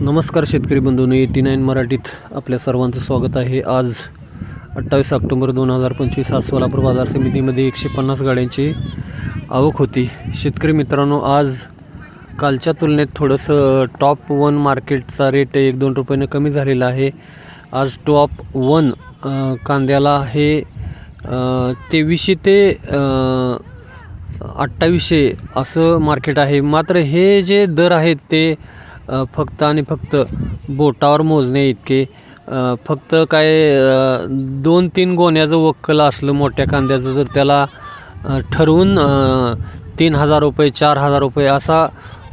नमस्कार शेतकरी बंधूंनो eighty nine मराठीत आपल्या सर्वांचं स्वागत आहे. आज अठ्ठावीस ऑक्टोबर दोन हजार पंचवीस आज सोलापूर बाजार समितीमध्ये एकशे पन्नास गाड्यांची आवक होती. शेतकरी मित्रांनो आज कालच्या तुलनेत थोडंसं टॉप वन मार्केटचा रेट एक दोन रुपयानं कमी झालेला आहे. आज टॉप वन कांद्याला आहे तेवीसशे ते अठ्ठावीसशे असं मार्केट आहे. मात्र हे जे दर आहेत ते फक्त आणि फक्त बोटावर मोजणे इतके. फक्त काय दोन तीन गोण्याचं वक्कल असलं मोठ्या कांद्याचं तर त्याला ठरवून तीन हजार रुपये चार हजार रुपये असा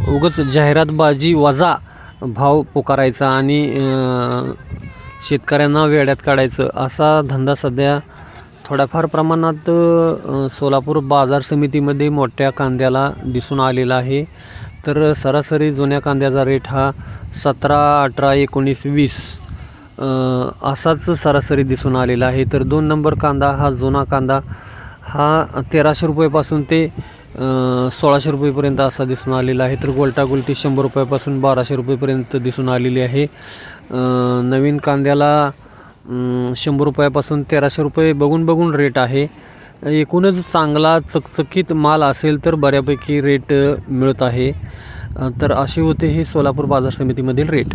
उगाच जाहिरातबाजी वजा भाव पुकारायचा आणि शेतकऱ्यांना वेड्यात काढायचं असा धंदा सध्या थोड्याफार प्रमाणात सोलापूर बाजार समितीमध्ये मोठ्या कांद्याला दिसून आलेला आहे. तर सरासरी जुन्या कांद्याचा रेट हा सतरा अठरा एकोणीस वीस असाच सरासरी दिसून आलेला आहे. तर दोन नंबर कांदा हा जुना कांदा हा तेराशे रुपयेपासून ते सोळाशे रुपयेपर्यंत असा दिसून आलेला आहे. तर गोलटा गोलटी शंभर रुपयापासून बाराशे रुपयेपर्यंत दिसून आलेली आहे. नवीन कांद्याला शंभर रुपयापासून तेराशे रुपये बघून बघून रेट आहे. एकूणच चांगला चकचकीत माल असेल तर बऱ्यापैकी रेट मिळत आहे. तर असे होते हे सोलापूर बाजार समितीमधील रेट